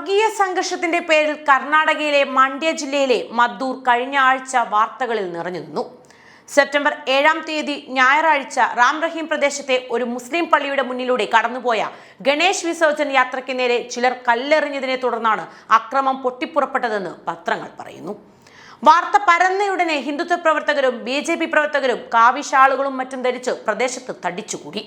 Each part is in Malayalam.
വർഗീയ സംഘർഷത്തിന്റെ പേരിൽ കർണാടകയിലെ മണ്ഡ്യ ജില്ലയിലെ മദ്ദൂർ കഴിഞ്ഞ ആഴ്ച വാർത്തകളിൽ നിറഞ്ഞു നിന്നു. സെപ്റ്റംബർ ഏഴാം തീയതി ഞായറാഴ്ച റാം റഹീം പ്രദേശത്തെ ഒരു മുസ്ലിം പള്ളിയുടെ മുന്നിലൂടെ കടന്നുപോയ ഗണേശ് വിസർജൻ യാത്രയ്ക്ക് നേരെ ചിലർ കല്ലെറിഞ്ഞതിനെ തുടർന്നാണ് അക്രമം പൊട്ടിപ്പുറപ്പെട്ടതെന്ന് പത്രങ്ങൾ പറയുന്നു. വാർത്ത പരന്നയുടനെ ഹിന്ദുത്വ പ്രവർത്തകരും ബി പ്രവർത്തകരും കാവിശാളുകളും മറ്റും ധരിച്ച് പ്രദേശത്ത് തടിച്ചുകൂടി.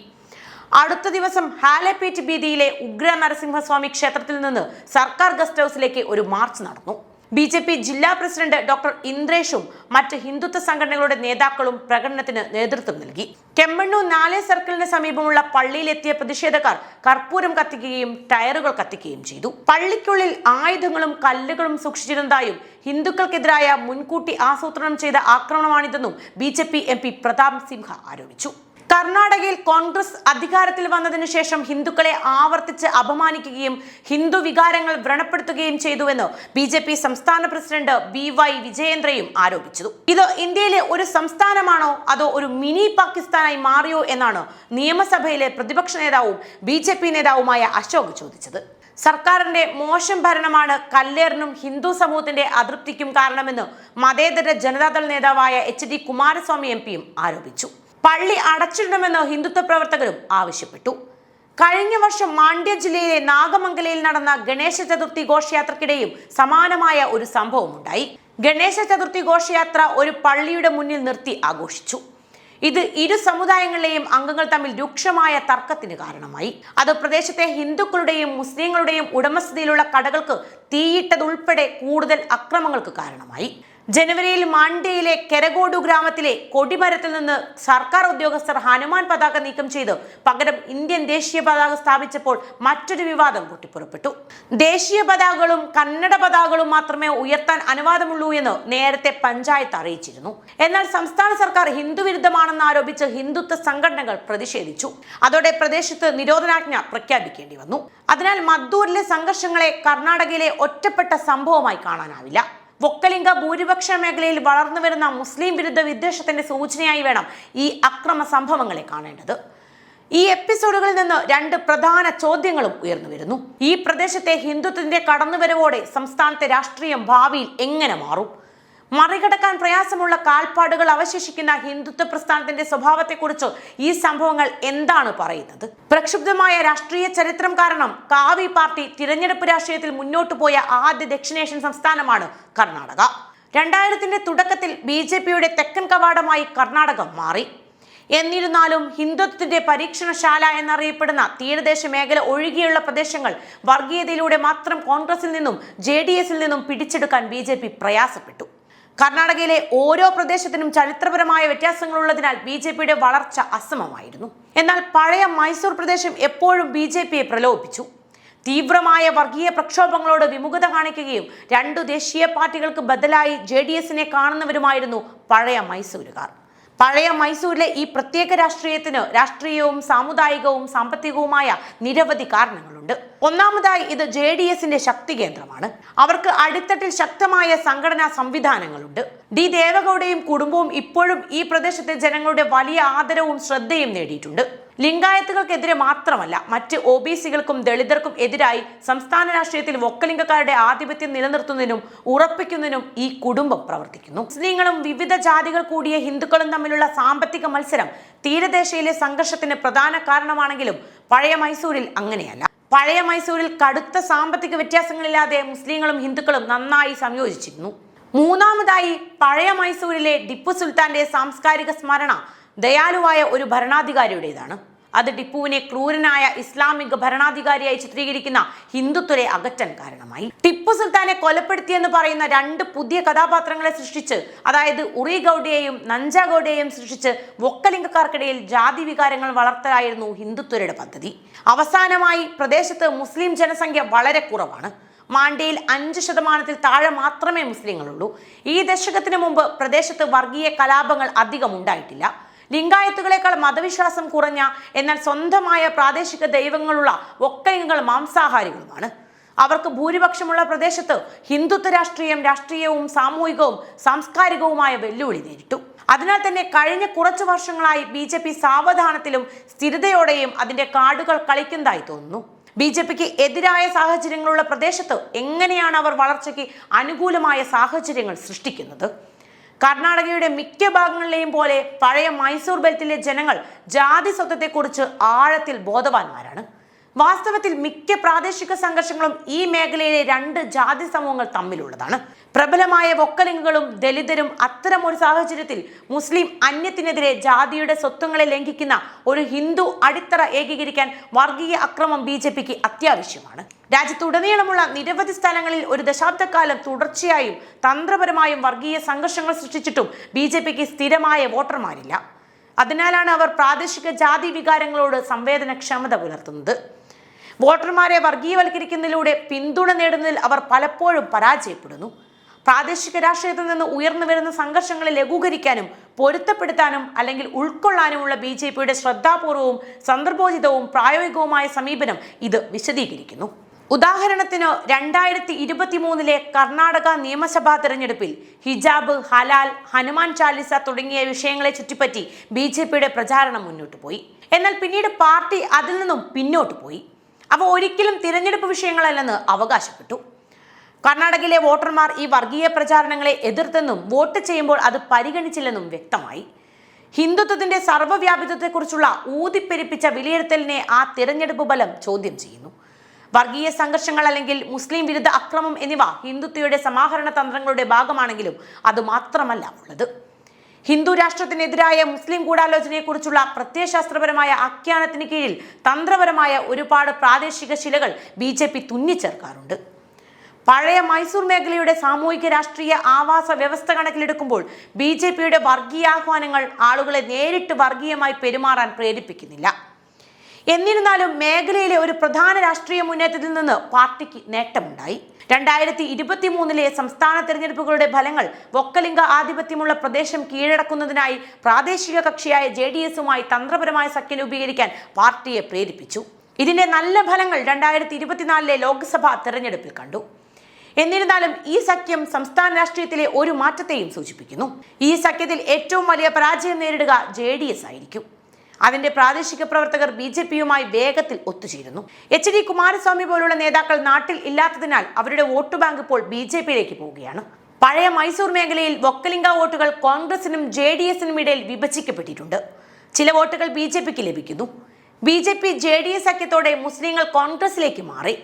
അടുത്ത ദിവസം ഹാലപ്പേറ്റ് ബീതിയിലെ ഉഗ്ര നരസിംഹസ്വാമി ക്ഷേത്രത്തിൽ നിന്ന് സർക്കാർ ഗസ്റ്റ് ഹൗസിലേക്ക് ഒരു മാർച്ച് നടന്നു. ബി ജെ പി ജില്ലാ പ്രസിഡന്റ് ഡോക്ടർ ഇന്ദ്രേഷും മറ്റ് ഹിന്ദുത്വ സംഘടനകളുടെ നേതാക്കളും പ്രകടനത്തിന് നേതൃത്വം നൽകി. കെമ്മണ്ണൂർ നാലേ സർക്കിളിന് സമീപമുള്ള പള്ളിയിലെത്തിയ പ്രതിഷേധക്കാർ കർപ്പൂരം കത്തിക്കുകയും ടയറുകൾ കത്തിക്കുകയും ചെയ്തു. പള്ളിക്കുള്ളിൽ ആയുധങ്ങളും കല്ലുകളും സൂക്ഷിച്ചിരുന്നതായും ഹിന്ദുക്കൾക്കെതിരായ മുൻകൂട്ടി ആസൂത്രണം ചെയ്ത ആക്രമണമാണിതെന്നും B J P M P Pratap Simha ആരോപിച്ചു. കർണാടകയിൽ കോൺഗ്രസ് അധികാരത്തിൽ വന്നതിനു ശേഷം ഹിന്ദുക്കളെ ആവർത്തിച്ച് അപമാനിക്കുകയും ഹിന്ദു വികാരങ്ങൾ വ്രണപ്പെടുത്തുകയും ചെയ്തുവെന്ന് ബി ജെ പി സംസ്ഥാന പ്രസിഡന്റ് ബി വൈ വിജയേന്ദ്രയും ആരോപിച്ചു. ഇത് ഇന്ത്യയിലെ ഒരു സംസ്ഥാനമാണോ അതോ ഒരു മിനി പാകിസ്ഥാനായി മാറിയോ എന്നാണ് നിയമസഭയിലെ പ്രതിപക്ഷ നേതാവും ബി ജെ പി നേതാവുമായ അശോക് ചോദിച്ചത്. സർക്കാരിന്റെ മോശം ഭരണമാണ് കല്ലേറിനും ഹിന്ദു സമൂഹത്തിന്റെ അതൃപ്തിക്കും കാരണമെന്ന് മതേതര ജനതാദൾ നേതാവായ എച്ച് ഡി കുമാരസ്വാമി എം പിയും ആരോപിച്ചു. പള്ളി അടച്ചിടണമെന്ന് ഹിന്ദുത്വ പ്രവർത്തകരും ആവശ്യപ്പെട്ടു. കഴിഞ്ഞ വർഷം മാണ്ഡ്യ ജില്ലയിലെ നാഗമംഗലയിൽ നടന്ന ഗണേശ ചതുർത്ഥി ഘോഷയാത്രക്കിടെയും സമാനമായ ഒരു സംഭവമുണ്ടായി. ഗണേശ ചതുർത്ഥി ഘോഷയാത്ര ഒരു പള്ളിയുടെ മുന്നിൽ നിർത്തി ആഘോഷിച്ചു. ഇത് ഇരു സമുദായങ്ങളിലെയും അംഗങ്ങൾ തമ്മിൽ രൂക്ഷമായ തർക്കത്തിന് കാരണമായി. അത് പ്രദേശത്തെ ഹിന്ദുക്കളുടെയും മുസ്ലിങ്ങളുടെയും ഉടമസ്ഥതയിലുള്ള കടകൾക്ക് തീയിട്ടതുൾപ്പെടെ കൂടുതൽ അക്രമങ്ങൾക്ക് കാരണമായി. ജനുവരിയിൽ മാണ്ഡ്യയിലെ കെരഗോഡു ഗ്രാമത്തിലെ കൊടിമരത്തിൽ നിന്ന് സർക്കാർ ഉദ്യോഗസ്ഥർ ഹനുമാൻ പതാക നീക്കം ചെയ്ത് പകരം ഇന്ത്യൻ ദേശീയ പതാക സ്ഥാപിച്ചപ്പോൾ മറ്റൊരു വിവാദം പൊട്ടിപ്പുറപ്പെട്ടു. ദേശീയ പതാകകളും കന്നഡ പതാകകളും മാത്രമേ ഉയർത്താൻ അനുവാദമുള്ളൂ എന്ന് നേരത്തെ പഞ്ചായത്ത് അറിയിച്ചിരുന്നു. എന്നാൽ സംസ്ഥാന സർക്കാർ ഹിന്ദുവിരുദ്ധമാണെന്ന് ആരോപിച്ച് ഹിന്ദുത്വ സംഘടനകൾ പ്രതിഷേധിച്ചു. അതോടെ പ്രദേശത്ത് നിരോധനാജ്ഞ പ്രഖ്യാപിക്കേണ്ടി വന്നു. അതിനാൽ മദ്ദൂരിലെ സംഘർഷങ്ങളെ കർണാടകയിലെ ഒറ്റപ്പെട്ട സംഭവമായി കാണാനാവില്ല. വൊക്കലിംഗ ഭൂരിപക്ഷ മേഖലയിൽ വളർന്നു വരുന്ന മുസ്ലിം വിരുദ്ധ വിദ്വേഷത്തിന്റെ സൂചനയായി വേണം ഈ അക്രമ സംഭവങ്ങളെ കാണേണ്ടത്. ഈ എപ്പിസോഡുകളിൽ നിന്ന് രണ്ട് പ്രധാന ചോദ്യങ്ങളും ഉയർന്നു വരുന്നു. ഈ പ്രദേശത്തെ ഹിന്ദുത്വത്തിന്റെ കടന്നുവരവോടെ സംസ്ഥാനത്തെ രാഷ്ട്രീയം ഭാവിയിൽ എങ്ങനെ മാറും? മറികടക്കാൻ പ്രയാസമുള്ള കാൽപ്പാടുകൾ അവശേഷിക്കുന്ന ഹിന്ദുത്വ പ്രസ്ഥാനത്തിന്റെ സ്വഭാവത്തെക്കുറിച്ച് ഈ സംഭവങ്ങൾ എന്താണ് പറയുന്നത്? പ്രക്ഷുബ്ധമായ രാഷ്ട്രീയ ചരിത്രം കാരണം കാവി പാർട്ടി തിരഞ്ഞെടുപ്പ് രാഷ്ട്രീയത്തിൽ മുന്നോട്ടു പോയ ആദ്യ ദക്ഷിണേഷ്യൻ സംസ്ഥാനമാണ് കർണാടക. രണ്ടായിരത്തിന്റെ തുടക്കത്തിൽ ബി ജെ പിയുടെ തെക്കൻ കവാടമായി കർണാടകം മാറി. എന്നിരുന്നാലും ഹിന്ദുത്വത്തിന്റെ പരീക്ഷണശാല എന്നറിയപ്പെടുന്ന തീരദേശ മേഖല ഒഴികെയുള്ള പ്രദേശങ്ങൾ വർഗീയതയിലൂടെ മാത്രം കോൺഗ്രസിൽ നിന്നും ജെ നിന്നും പിടിച്ചെടുക്കാൻ ബി പ്രയാസപ്പെട്ടു. കർണാടകയിലെ ഓരോ പ്രദേശത്തിനും ചരിത്രപരമായ വ്യത്യാസങ്ങളുള്ളതിനാൽ ബി ജെ പിയുടെ വളർച്ച അസമമായിരുന്നു. എന്നാൽ പഴയ മൈസൂർ പ്രദേശം എപ്പോഴും ബി ജെ പിയെ പ്രലോഭിപ്പിച്ചു. തീവ്രമായ വർഗീയ പ്രക്ഷോഭങ്ങളോട് വിമുഖത കാണിക്കുകയും രണ്ടു ദേശീയ പാർട്ടികൾക്ക് ബദലായി ജെ ഡി എസിനെ കാണുന്നവരുമായിരുന്നു പഴയ മൈസൂരുകാർ. പഴയ മൈസൂരിലെ ഈ പ്രത്യേക രാഷ്ട്രീയത്തിന് രാഷ്ട്രീയവും സാമുദായികവും സാമ്പത്തികവുമായ നിരവധി കാരണങ്ങളുണ്ട്. ഒന്നാമതായി ഇത് ജെ ഡി എസിന്റെ ശക്തി കേന്ദ്രമാണ്. അവർക്ക് അടിത്തട്ടിൽ ശക്തമായ സംഘടനാ സംവിധാനങ്ങളുണ്ട്. ഡി ദേവഗൌഡയും കുടുംബവും ഇപ്പോഴും ഈ പ്രദേശത്തെ ജനങ്ങളുടെ വലിയ ആദരവും ശ്രദ്ധയും നേടിയിട്ടുണ്ട്. ലിംഗായത്തുകൾക്കെതിരെ മാത്രമല്ല മറ്റ് ഒ ബി സികൾക്കും ദളിതർക്കും എതിരായി സംസ്ഥാന രാഷ്ട്രീയത്തിൽ വൊക്കലിംഗക്കാരുടെ ആധിപത്യം നിലനിർത്തുന്നതിനും ഉറപ്പിക്കുന്നതിനും ഈ കുടുംബം പ്രവർത്തിക്കുന്നു. മുസ്ലിങ്ങളും വിവിധ ജാതികൾ കൂടിയ ഹിന്ദുക്കളും തമ്മിലുള്ള സാമ്പത്തിക മത്സരം തീരദേശയിലെ സംഘർഷത്തിന് പ്രധാന കാരണമാണെങ്കിലും പഴയ മൈസൂരിൽ അങ്ങനെയല്ല. പഴയ മൈസൂരിൽ കടുത്ത സാമ്പത്തിക വ്യത്യാസങ്ങളില്ലാതെ മുസ്ലിങ്ങളും ഹിന്ദുക്കളും നന്നായി സംയോജിച്ചിരുന്നു. മൂന്നാമതായി പഴയ മൈസൂരിലെ ടിപ്പു സുൽത്താന്റെ സാംസ്കാരിക സ്മരണ ദയാലുവായ ഒരു ഭരണാധികാരിയുടേതാണ്. അത് ടിപ്പുവിനെ ക്രൂരനായ ഇസ്ലാമിക ഭരണാധികാരിയായി ചിത്രീകരിക്കുന്ന ഹിന്ദുത്വരെ അകറ്റാൻ കാരണമായി. ടിപ്പു സുൽത്താനെ കൊലപ്പെടുത്തിയെന്ന് പറയുന്ന രണ്ട് പുതിയ കഥാപാത്രങ്ങളെ സൃഷ്ടിച്ച് അതായത് ഉറി ഗൗഡയെയും നഞ്ച ഗൗഡയെയും സൃഷ്ടിച്ച് വൊക്കലിംഗക്കാർക്കിടയിൽ ജാതി വികാരങ്ങൾ വളർത്തലായിരുന്നു ഹിന്ദുത്വരുടെ പദ്ധതി. അവസാനമായി പ്രദേശത്ത് മുസ്ലിം ജനസംഖ്യ വളരെ കുറവാണ്. മാണ്ഡ്യയിൽ അഞ്ച് ശതമാനത്തിൽ താഴെ മാത്രമേ മുസ്ലിങ്ങളുള്ളൂ. ഈ ദശകത്തിന് മുമ്പ് പ്രദേശത്ത് വർഗീയ കലാപങ്ങൾ അധികം ഉണ്ടായിട്ടില്ല ലിംഗായത്തുകളെക്കാൾ മതവിശ്വാസം കുറഞ്ഞ എന്നാൽ സ്വന്തമായ പ്രാദേശിക ദൈവങ്ങളുള്ള ഒക്കയങ്ങൾ മാംസാഹാരികളുമാണ്. അവർക്ക് ഭൂരിപക്ഷമുള്ള പ്രദേശത്ത് ഹിന്ദുത്വ രാഷ്ട്രീയം രാഷ്ട്രീയവും സാമൂഹികവും സാംസ്കാരികവുമായ വെല്ലുവിളി നേരിട്ടു. അതിനാൽ തന്നെ കഴിഞ്ഞ കുറച്ചു വർഷങ്ങളായി ബി ജെ പി സാവധാനത്തിലും സ്ഥിരതയോടെയും അതിന്റെ കാർഡുകൾ കളിക്കുന്നതായി തോന്നുന്നു. ബി ജെ പിക്ക് എതിരായ സാഹചര്യങ്ങളുള്ള പ്രദേശത്ത് എങ്ങനെയാണ് അവർ വളർച്ചയ്ക്ക് അനുകൂലമായ സാഹചര്യങ്ങൾ സൃഷ്ടിക്കുന്നത്? കർണാടകയുടെ മിക്ക ഭാഗങ്ങളിലെയും പോലെ പഴയ മൈസൂർ ബെൽറ്റിലെ ജനങ്ങൾ ജാതി സ്വത്വത്തെക്കുറിച്ച് ആഴത്തിൽ ബോധവാന്മാരാണ്. വാസ്തവത്തിൽ മിക്ക പ്രാദേശിക സംഘർഷങ്ങളും ഈ മേഖലയിലെ രണ്ട് ജാതി സമൂഹങ്ങൾ തമ്മിലുള്ളതാണ്. പ്രബലമായ വൊക്കലിംഗുകളും ദലിതരും അത്തരമൊരു സാഹചര്യത്തിൽ മുസ്ലിം അന്യത്തിനെതിരെ ജാതിയുടെ സ്വത്വങ്ങളെ ലംഘിക്കുന്ന ഒരു ഹിന്ദു അടിത്തറ ഏകീകരിക്കാൻ വർഗീയ അക്രമം ബി ജെ പിക്ക് അത്യാവശ്യമാണ്. രാജ്യത്തുടനീളമുള്ള നിരവധി സ്ഥലങ്ങളിൽ ഒരു ദശാബ്ദക്കാലം തുടർച്ചയായും തന്ത്രപരമായും വർഗീയ സംഘർഷങ്ങൾ സൃഷ്ടിച്ചിട്ടും ബി ജെ പിക്ക് സ്ഥിരമായ വോട്ടർമാരില്ല. അതിനാലാണ് അവർ പ്രാദേശിക ജാതി വികാരങ്ങളോട് സംവേദനക്ഷമത പുലർത്തുന്നത്. വോട്ടർമാരെ വർഗീയവൽക്കരിക്കുന്നതിലൂടെ പിന്തുണ നേടുന്നതിൽ അവർ പലപ്പോഴും പരാജയപ്പെടുന്നു. പ്രാദേശിക രാഷ്ട്രീയത്തിൽ നിന്ന് ഉയർന്നു വരുന്ന സംഘർഷങ്ങളെ ലഘൂകരിക്കാനും പൊരുത്തപ്പെടുത്താനും അല്ലെങ്കിൽ ഉൾക്കൊള്ളാനുമുള്ള ബി ജെ പിയുടെ ശ്രദ്ധാപൂർവവും സന്ദർഭോചിതവും പ്രായോഗികവുമായ സമീപനം ഇത് വിശദീകരിക്കുന്നു. ഉദാഹരണത്തിന് രണ്ടായിരത്തി ഇരുപത്തി മൂന്നിലെ കർണാടക നിയമസഭാ തെരഞ്ഞെടുപ്പിൽ ഹിജാബ് ഹലാൽ ഹനുമാൻ ചാലിസ തുടങ്ങിയ വിഷയങ്ങളെ ചുറ്റിപ്പറ്റി ബി ജെ പിയുടെ പ്രചാരണം മുന്നോട്ട് പോയി എന്നാൽ പിന്നീട് പാർട്ടി അതിൽ നിന്നും പിന്നോട്ട് പോയി അവ ഒരിക്കലും തിരഞ്ഞെടുപ്പ് വിഷയങ്ങളല്ലെന്ന് അവകാശപ്പെട്ടു. കർണാടകയിലെ വോട്ടർമാർ ഈ വർഗീയ പ്രചാരണങ്ങളെ എതിർത്തെന്നും വോട്ട് ചെയ്യുമ്പോൾ അത് പരിഗണിച്ചില്ലെന്നും വ്യക്തമായി. ഹിന്ദുത്വത്തിന്റെ സർവവ്യാപിത്വത്തെക്കുറിച്ചുള്ള ഊതിപ്പെരിപ്പിച്ച വിലയിരുത്തലിനെ ആ തിരഞ്ഞെടുപ്പ് ബലം ചോദ്യം ചെയ്യുന്നു. വർഗീയ സംഘർഷങ്ങൾ അല്ലെങ്കിൽ മുസ്ലിം വിരുദ്ധ അക്രമം എന്നിവ ഹിന്ദുത്വയുടെ സമാഹരണ തന്ത്രങ്ങളുടെ ഭാഗമാണെങ്കിലും അത് മാത്രമല്ല ഉള്ളത്. ഹിന്ദു രാഷ്ട്രത്തിനെതിരായ മുസ്ലിം ഗൂഢാലോചനയെക്കുറിച്ചുള്ള പ്രത്യയശാസ്ത്രപരമായ ആഖ്യാനത്തിന് കീഴിൽ തന്ത്രപരമായ ഒരുപാട് പ്രാദേശിക ശിലകൾ ബി ജെ പി തുന്നിച്ചേർക്കാറുണ്ട്. പഴയ മൈസൂർ മേഖലയുടെ സാമൂഹിക രാഷ്ട്രീയ ആവാസ വ്യവസ്ഥ കണക്കിലെടുക്കുമ്പോൾ ബി ജെ പിയുടെ വർഗീയാഹ്വാനങ്ങൾ ആളുകളെ നേരിട്ട് വർഗീയമായി പെരുമാറാൻ പ്രേരിപ്പിക്കുന്നില്ല. എന്നിരുന്നാലും മേഖലയിലെ ഒരു പ്രധാന രാഷ്ട്രീയ മുന്നേറ്റത്തിൽ നിന്ന് പാർട്ടിക്ക് നേട്ടമുണ്ടായി. രണ്ടായിരത്തി ഇരുപത്തി മൂന്നിലെ സംസ്ഥാന തെരഞ്ഞെടുപ്പുകളുടെ ഫലങ്ങൾ വൊക്കലിംഗ ആധിപത്യമുള്ള പ്രദേശം കീഴടക്കുന്നതിനായി പ്രാദേശിക കക്ഷിയായ ജെ ഡി എസുമായി തന്ത്രപരമായ സഖ്യം രൂപീകരിക്കാൻ പാർട്ടിയെ പ്രേരിപ്പിച്ചു. ഇതിന്റെ നല്ല ഫലങ്ങൾ രണ്ടായിരത്തി ഇരുപത്തിനാലിലെ ലോക്സഭാ തെരഞ്ഞെടുപ്പിൽ കണ്ടു. എന്നിരുന്നാലും ഈ സഖ്യം സംസ്ഥാന രാഷ്ട്രീയത്തിലെ ഒരു മാറ്റത്തെയും സൂചിപ്പിക്കുന്നു. ഈ സഖ്യത്തിൽ ഏറ്റവും വലിയ പരാജയം നേരിടുക ജെ ആയിരിക്കും. അതിന്റെ പ്രാദേശിക പ്രവർത്തകർ ബി ജെ പിയുമായി വേഗത്തിൽ ഒത്തുചേരുന്നു. എച്ച് ഡി കുമാരസ്വാമി പോലുള്ള നേതാക്കൾ നാട്ടിൽ ഇല്ലാത്തതിനാൽ അവരുടെ വോട്ട് ബാങ്ക് ഇപ്പോൾ ബി ജെ പിയിലേക്ക് പോവുകയാണ്. പഴയ മൈസൂർ മേഖലയിൽ വൊക്കലിംഗ വോട്ടുകൾ കോൺഗ്രസിനും ജെ ഡി എസിനും ഇടയിൽ വിഭജിക്കപ്പെട്ടിട്ടുണ്ട്. ചില വോട്ടുകൾ ബി ജെ പിക്ക് ലഭിക്കുന്നു. B J P J D S സഖ്യത്തോടെ മുസ്ലിങ്ങൾ കോൺഗ്രസിലേക്ക് മാറി.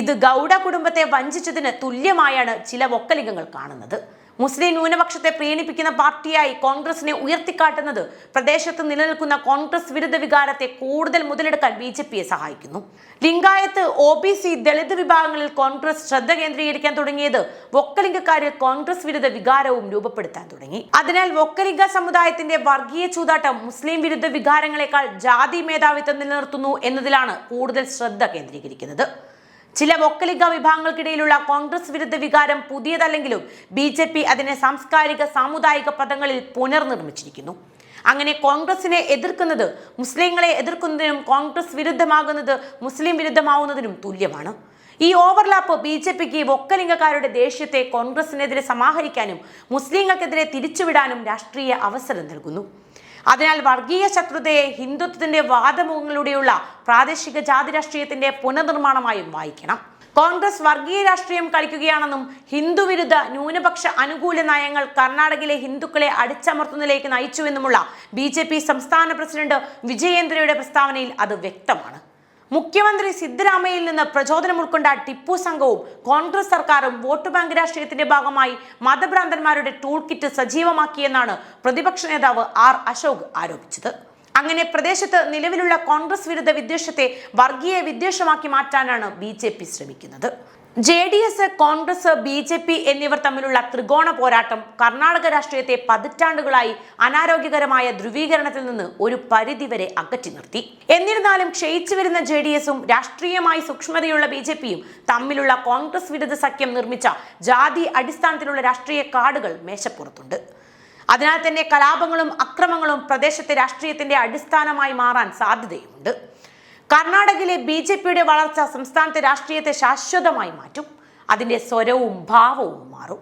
ഇത് ഗൗഡ കുടുംബത്തെ വഞ്ചിച്ചതിന് തുല്യമായാണ് ചില വൊക്കലിംഗങ്ങൾ കാണുന്നത്. മുസ്ലിം ന്യൂനപക്ഷത്തെ പ്രീണിപ്പിക്കുന്ന പാർട്ടിയായി കോൺഗ്രസിനെ ഉയർത്തിക്കാട്ടുന്നത് പ്രദേശത്ത് നിലനിൽക്കുന്ന കോൺഗ്രസ് വിരുദ്ധ വികാരത്തെ കൂടുതൽ മുതലെടുക്കാൻ ബി ജെ പിയെ സഹായിക്കുന്നു. Lingayat O B C Dalit വിഭാഗങ്ങളിൽ കോൺഗ്രസ് ശ്രദ്ധ കേന്ദ്രീകരിക്കാൻ തുടങ്ങിയത് വൊക്കലിംഗക്കാരിൽ കോൺഗ്രസ് വിരുദ്ധ വികാരവും രൂപപ്പെടുത്താൻ തുടങ്ങി. അതിനാൽ വൊക്കലിംഗ സമുദായത്തിന്റെ വർഗീയ ചൂതാട്ടം മുസ്ലിം വിരുദ്ധ വികാരങ്ങളെക്കാൾ ജാതി മേധാവിത്വം നിലനിർത്തുന്നു എന്നതിലാണ് കൂടുതൽ ശ്രദ്ധ കേന്ദ്രീകരിക്കുന്നത്. ചില വൊക്കലിഗ വിഭാഗങ്ങൾക്കിടയിലുള്ള കോൺഗ്രസ് വിരുദ്ധ വികാരം പുതിയതല്ലെങ്കിലും ബി ജെ പി അതിനെ സാംസ്കാരിക സാമുദായിക പദങ്ങളിൽ പുനർനിർമ്മിച്ചിരിക്കുന്നു. അങ്ങനെ കോൺഗ്രസിനെ എതിർക്കുന്നത് മുസ്ലിങ്ങളെ എതിർക്കുന്നതിനും കോൺഗ്രസ് വിരുദ്ധമാകുന്നത് മുസ്ലിം വിരുദ്ധമാവുന്നതിനും തുല്യമാണ്. ഈ ഓവർലാപ്പ് ബി ജെ പിക്ക് വൊക്കലിംഗക്കാരുടെ ദേഷ്യത്തെ കോൺഗ്രസിനെതിരെ സമാഹരിക്കാനും മുസ്ലിങ്ങൾക്കെതിരെ തിരിച്ചുവിടാനും രാഷ്ട്രീയ അവസരം നൽകുന്നു. അതിനാൽ വർഗീയ ശത്രുതയെ ഹിന്ദുത്വത്തിന്റെ വാദമുഖങ്ങളിലൂടെയുള്ള പ്രാദേശിക ജാതി രാഷ്ട്രീയത്തിന്റെ പുനർനിർമ്മാണമായും വായിക്കണം. കോൺഗ്രസ് വർഗീയ രാഷ്ട്രീയം കളിക്കുകയാണെന്നും ഹിന്ദു വിരുദ്ധ ന്യൂനപക്ഷ അനുകൂല നയങ്ങൾ കർണാടകയിലെ ഹിന്ദുക്കളെ അടിച്ചമർത്തുന്നതിലേക്ക് നയിച്ചുവെന്നുമുള്ള ബി ജെ പി സംസ്ഥാന പ്രസിഡന്റ് വിജയേന്ദ്രയുടെ പ്രസ്താവനയിൽ അത് വ്യക്തമാണ്. മുഖ്യമന്ത്രി സിദ്ധരാമയ്യയിൽ നിന്ന് പ്രചോദനം ഉൾക്കൊണ്ട ടിപ്പു സംഘവും കോൺഗ്രസ് സർക്കാരും വോട്ട് ബാങ്ക് രാഷ്ട്രീയത്തിന്റെ ഭാഗമായി മതഭ്രാന്തന്മാരുടെ ടൂൾ കിറ്റ് സജീവമാക്കിയെന്നാണ് പ്രതിപക്ഷ നേതാവ് ആർ അശോക് ആരോപിച്ചത്. അങ്ങനെ പ്രദേശത്ത് നിലവിലുള്ള കോൺഗ്രസ് വിരുദ്ധ വിദ്വേഷത്തെ വർഗീയ വിദ്വേഷമാക്കി മാറ്റാനാണ് ബി ജെ പി ശ്രമിക്കുന്നത്. J D S Congress B J P എന്നിവർ തമ്മിലുള്ള ത്രികോണ പോരാട്ടം കർണാടക രാഷ്ട്രീയത്തെ പതിറ്റാണ്ടുകളായി അനാരോഗ്യകരമായ ധ്രുവീകരണത്തിൽ നിന്ന് ഒരു പരിധിവരെ അകറ്റി നിർത്തി. എന്നിരുന്നാലും ക്ഷയിച്ചു വരുന്ന ജെ ഡി എസും രാഷ്ട്രീയമായി സൂക്ഷ്മതയുള്ള ബി ജെ പിയും തമ്മിലുള്ള കോൺഗ്രസ് വിരുദ്ധ സഖ്യം നിർമ്മിച്ച ജാതി അടിസ്ഥാനത്തിലുള്ള രാഷ്ട്രീയ കാർഡുകൾ മേശപ്പുറത്തുണ്ട്. അതിനാൽ തന്നെ കലാപങ്ങളും അക്രമങ്ങളും പ്രദേശത്തെ രാഷ്ട്രീയത്തിന്റെ അടിസ്ഥാനമായി മാറാൻ സാധ്യതയുണ്ട് കർണാടകയിലെ ബി ജെ പിയുടെ വളർച്ച സംസ്ഥാനത്തെ രാഷ്ട്രീയത്തെ ശാശ്വതമായി മാറ്റും. അതിന്റെ സ്വരവും ഭാവവും മാറും.